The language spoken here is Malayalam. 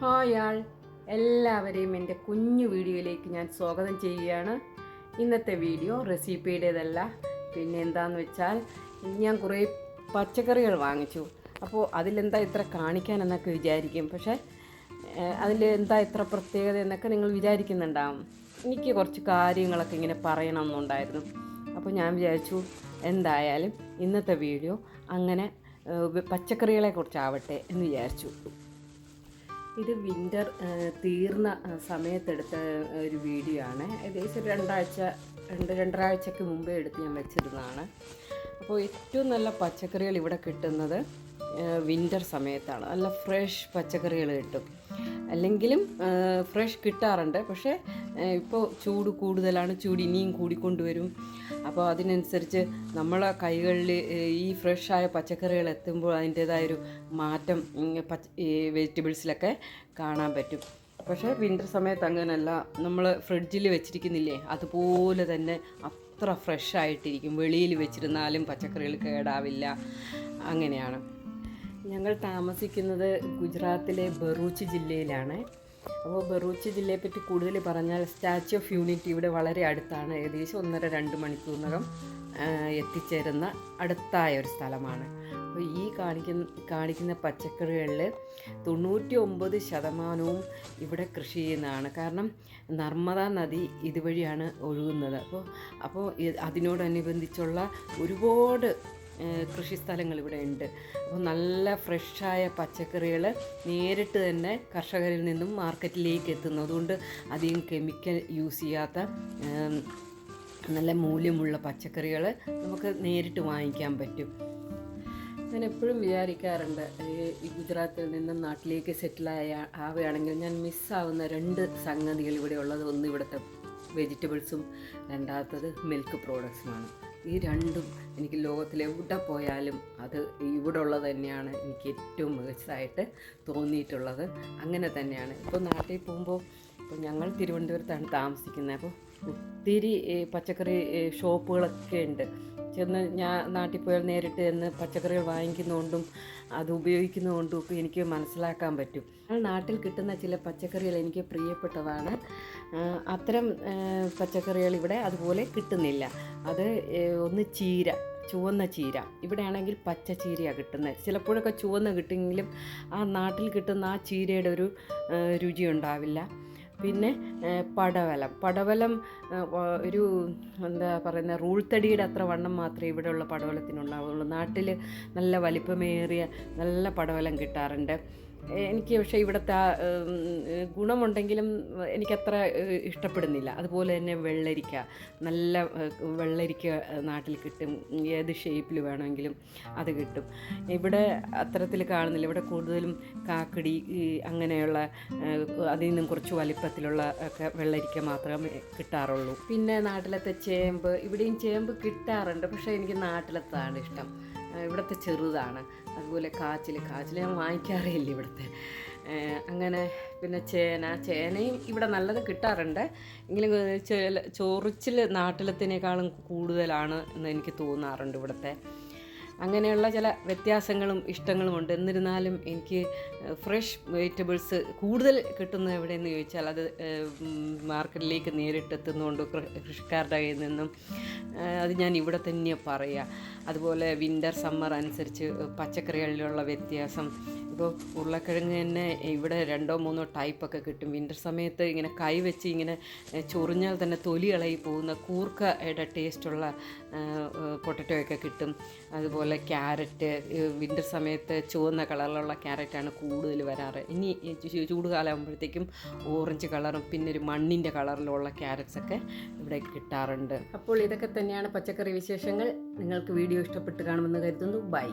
ഹായ് ആൾ. എല്ലാവരെയും എന്റെ കുഞ്ഞു വീഡിയോയിലേക്ക് ഞാൻ സ്വാഗതം ചെയ്യുകയാണ്. ഇന്നത്തെ വീഡിയോ റെസിപ്പിയുടേതല്ല. പിന്നെ എന്താണെന്ന് വെച്ചാൽ ഞാൻ കുറേ പച്ചക്കറികൾ വാങ്ങിച്ചു. അപ്പോൾ അതിലെന്താ ഇത്ര കാണിക്കാൻ എന്നൊക്കെ വിചാരിക്കും. പക്ഷേ അതിൽ എന്താ ഇത്ര പ്രത്യേകത എന്നൊക്കെ നിങ്ങൾ വിചാരിക്കുന്നുണ്ടാവും. എനിക്ക് കുറച്ച് കാര്യങ്ങളൊക്കെ ഇങ്ങനെ പറയണമെന്നുണ്ടായിരുന്നു. അപ്പോൾ ഞാൻ വിചാരിച്ചു എന്തായാലും ഇന്നത്തെ വീഡിയോ അങ്ങനെ പച്ചക്കറികളെക്കുറിച്ചാവട്ടെ പച്ചക്കറികളെ കുറിച്ചാവട്ടെ എന്ന് വിചാരിച്ചു. ഇത് വിന്റർ തീർന്ന സമയത്തെടുത്ത ഒരു വീഡിയോ ആണ്. ഏകദേശം രണ്ടാഴ്ച രണ്ട് രണ്ടരാഴ്ചക്ക് മുമ്പേ എടുത്ത് ഞാൻ വെച്ചിരുന്നതാണ്. അപ്പോൾ ഏറ്റവും നല്ല പച്ചക്കറികൾ ഇവിടെ കിട്ടുന്നത് വിന്റർ സമയത്താണ്. നല്ല ഫ്രഷ് പച്ചക്കറികൾ കിട്ടും. അല്ലെങ്കിലും ഫ്രഷ് കിട്ടാറുണ്ട്. പക്ഷേ ഇപ്പോൾ ചൂട് കൂടുതലാണ്. ചൂട് ഇനിയും കൂടിക്കൊണ്ടുവരും. അപ്പോൾ അതിനനുസരിച്ച് നമ്മളെ കൈകളിൽ ഈ ഫ്രഷായ പച്ചക്കറികൾ എത്തുമ്പോൾ അതിന്റേതായൊരു മാറ്റം പച്ച ഈ വെജിറ്റബിൾസിലൊക്കെ കാണാൻ പറ്റും. പക്ഷേ വിന്റർ സമയത്ത് അങ്ങനെയല്ല. നമ്മൾ ഫ്രിഡ്ജിൽ വെച്ചിരിക്കുന്നില്ലേ അതുപോലെ തന്നെ അത്ര ഫ്രഷ് ആയിട്ടിരിക്കും. വെളിയിൽ വെച്ചിരുന്നാലും പച്ചക്കറികൾ കേടാവില്ല. അങ്ങനെയാണ്. ഞങ്ങൾ താമസിക്കുന്നത് ഗുജറാത്തിലെ ബറൂച്ച് ജില്ലയിലാണ്. അപ്പോൾ ബറൂച്ച് ജില്ലയെപ്പറ്റി കൂടുതൽ പറഞ്ഞാൽ സ്റ്റാച്യു ഓഫ് യൂണിറ്റി ഇവിടെ വളരെ അടുത്താണ്. ഏകദേശം ഒന്നര രണ്ട് മണിക്കൂറിനകം എത്തിച്ചേരുന്ന അടുത്തായ ഒരു സ്ഥലമാണ്. അപ്പോൾ ഈ കാണിക്കുന്ന കാണിക്കുന്ന പച്ചക്കറികളിൽ തൊണ്ണൂറ്റി ഒമ്പത് ശതമാനവും ഇവിടെ കൃഷി ചെയ്യുന്നതാണ്. കാരണം നർമ്മദ നദി ഇതുവഴിയാണ് ഒഴുകുന്നത്. അപ്പോൾ അപ്പോൾ അതിനോടനുബന്ധിച്ചുള്ള ഒരുപാട് കൃഷിസ്ഥലങ്ങൾ ഇവിടെ ഉണ്ട് അപ്പോൾ നല്ല ഫ്രഷായ പച്ചക്കറികൾ നേരിട്ട് തന്നെ കർഷകരിൽ നിന്നും മാർക്കറ്റിലേക്ക് എത്തുന്നു അതുകൊണ്ട് അധികം കെമിക്കൽ യൂസ് ചെയ്യാത്ത നല്ല മൂല്യമുള്ള പച്ചക്കറികൾ നമുക്ക് നേരിട്ട് വാങ്ങിക്കാൻ പറ്റും. ഞാൻ എപ്പോഴും വിചാരിക്കാറുണ്ട് ഈ- ഗുജറാത്തിൽ നിന്നും നാട്ടിലേക്ക് സെറ്റിലായ ആവുകയാണെങ്കിൽ ഞാൻ മിസ്സാവുന്ന രണ്ട് സംഗതികൾ ഇവിടെ ഉള്ളത്. ഒന്ന് ഇവിടുത്തെ വെജിറ്റബിൾസും രണ്ടാമത്തത് മിൽക്ക് പ്രോഡക്ട്സുമാണ്. ഈ രണ്ടും എനിക്ക് ലോകത്തിലെവിടെ പോയാലും അത് ഇവിടെ ഉള്ളത് തന്നെയാണ് എനിക്ക് ഏറ്റവും മികച്ചതായിട്ട് തോന്നിയിട്ടുള്ളത്. അങ്ങനെ തന്നെയാണ്. ഇപ്പോൾ നാട്ടിൽ പോകുമ്പോൾ ഇപ്പോൾ ഞങ്ങൾ തിരുവനന്തപുരത്താണ് താമസിക്കുന്നത്. അപ്പോൾ ഒത്തിരി പച്ചക്കറി ഷോപ്പുകളൊക്കെ ഉണ്ട്. ചെന്ന് ഞാൻ നാട്ടിൽ പോയാൽ നേരിട്ട് ചെന്ന് പച്ചക്കറികൾ വാങ്ങിക്കുന്നതുകൊണ്ടും അത് ഉപയോഗിക്കുന്നതുകൊണ്ടും ഒക്കെ എനിക്ക് മനസ്സിലാക്കാൻ പറ്റും. നാട്ടിൽ കിട്ടുന്ന ചില പച്ചക്കറികൾ എനിക്ക് പ്രിയപ്പെട്ടതാണ്. അത്തരം പച്ചക്കറികൾ ഇവിടെ അതുപോലെ കിട്ടുന്നില്ല. അത് ഒന്ന് ചീര ചുവന്ന ചീര. ഇവിടെയാണെങ്കിൽ പച്ച ചീരയാണ് കിട്ടുന്നത് ചിലപ്പോഴൊക്കെ ചുവന്ന കിട്ടുമെങ്കിലും ആ നാട്ടിൽ കിട്ടുന്ന ആ ചീരയുടെ ഒരു രുചി ഉണ്ടാവില്ല. പിന്നെ പടവലം. പടവലം ഒരു എന്താ പറയുന്ന റൂൾ തടിയുടെ അത്ര വണ്ണം മാത്രമേ ഇവിടെയുള്ള പടവലത്തിനുണ്ടാവുള്ളൂ. നാട്ടിൽ നല്ല വലിപ്പമേറിയ നല്ല പടവലം കിട്ടാറുണ്ട്. എനിക്ക് പക്ഷേ ഇവിടുത്തെ ഗുണമുണ്ടെങ്കിലും എനിക്കത്ര ഇഷ്ടപ്പെടുന്നില്ല. അതുപോലെ തന്നെ വെള്ളരിക്ക നല്ല വെള്ളരിക്ക നാട്ടിൽ കിട്ടും. ഏത് ഷേപ്പിൽ വേണമെങ്കിലും അത് കിട്ടും. ഇവിടെ അത്തരത്തിൽ കാണുന്നില്ല. ഇവിടെ കൂടുതലും കാക്കടി അങ്ങനെയുള്ള അതിൽ നിന്നും കുറച്ച് വലിപ്പത്തിലുള്ള ഒക്കെ വെള്ളരിക്ക മാത്രമേ കിട്ടാറുള്ളൂ. പിന്നെ നാട്ടിലത്തെ ചേമ്പ് ഇവിടെയും ചേമ്പ് കിട്ടാറുണ്ട്. പക്ഷേ എനിക്ക് നാട്ടിലത്താണ് ഇഷ്ടം. ഇവിടുത്തെ ചെറുതാണ്. അതുപോലെ കാച്ചിൽ കാച്ചിൽ ഞാൻ വാങ്ങിക്കാറേയില്ല ഇവിടുത്തെ. അങ്ങനെ പിന്നെ ചേന. ചേനയും ഇവിടെ നല്ലത് കിട്ടാറുണ്ട്. എങ്കിലും ചോറിച്ചിൽ നാട്ടിലത്തിനേക്കാളും കൂടുതലാണ് എന്ന് എനിക്ക് തോന്നാറുണ്ട് ഇവിടുത്തെ. അങ്ങനെയുള്ള ചില വ്യത്യാസങ്ങളും ഇഷ്ടങ്ങളും ഉണ്ട്. എന്നിരുന്നാലും എനിക്ക് ഫ്രഷ് വെജിറ്റബിൾസ് കൂടുതൽ കിട്ടുന്നത് എവിടെയെന്ന് ചോദിച്ചാൽ അത് മാർക്കറ്റിലേക്ക് നേരിട്ട് എത്തുന്നതുകൊണ്ട് കൃഷിക്കാരുടെ കയ്യിൽ നിന്നും അത് ഞാൻ ഇവിടെ തന്നെ പറയുക അതുപോലെ വിന്റർ സമ്മർ അനുസരിച്ച് പച്ചക്കറികളിലുള്ള വ്യത്യാസം ഇപ്പോൾ ഉരുളക്കിഴങ്ങ് തന്നെ ഇവിടെ രണ്ടോ മൂന്നോ ടൈപ്പൊക്കെ കിട്ടും. വിന്റർ സമയത്ത് ഇങ്ങനെ കൈ വെച്ച് ഇങ്ങനെ ചൊറിഞ്ഞാൽ തന്നെ തൊലി ഇളകി പോകുന്ന കൂർക്കയുടെ ടേസ്റ്റുള്ള പൊട്ടറ്റോയൊക്കെ കിട്ടും. അതുപോലെ ക്യാരറ്റ് വിന്റർ സമയത്ത് ചുവന്ന കളറിലുള്ള ക്യാരറ്റാണ് കൂടുതൽ വരാറ്. ഇനി ചൂട് കാലമാകുമ്പോഴത്തേക്കും ഓറഞ്ച് കളറും പിന്നെ ഒരു മണ്ണിന്റെ കളറിലുള്ള ക്യാരറ്റ്സ് ഒക്കെ ഇവിടെ കിട്ടാറുണ്ട്. അപ്പോൾ ഇതൊക്കെ തന്നെയാണ് പച്ചക്കറി വിശേഷങ്ങൾ. നിങ്ങൾക്ക് വീഡിയോ ഇഷ്ടപ്പെട്ട് കാണുമെന്ന് കരുതുന്നു. ബൈ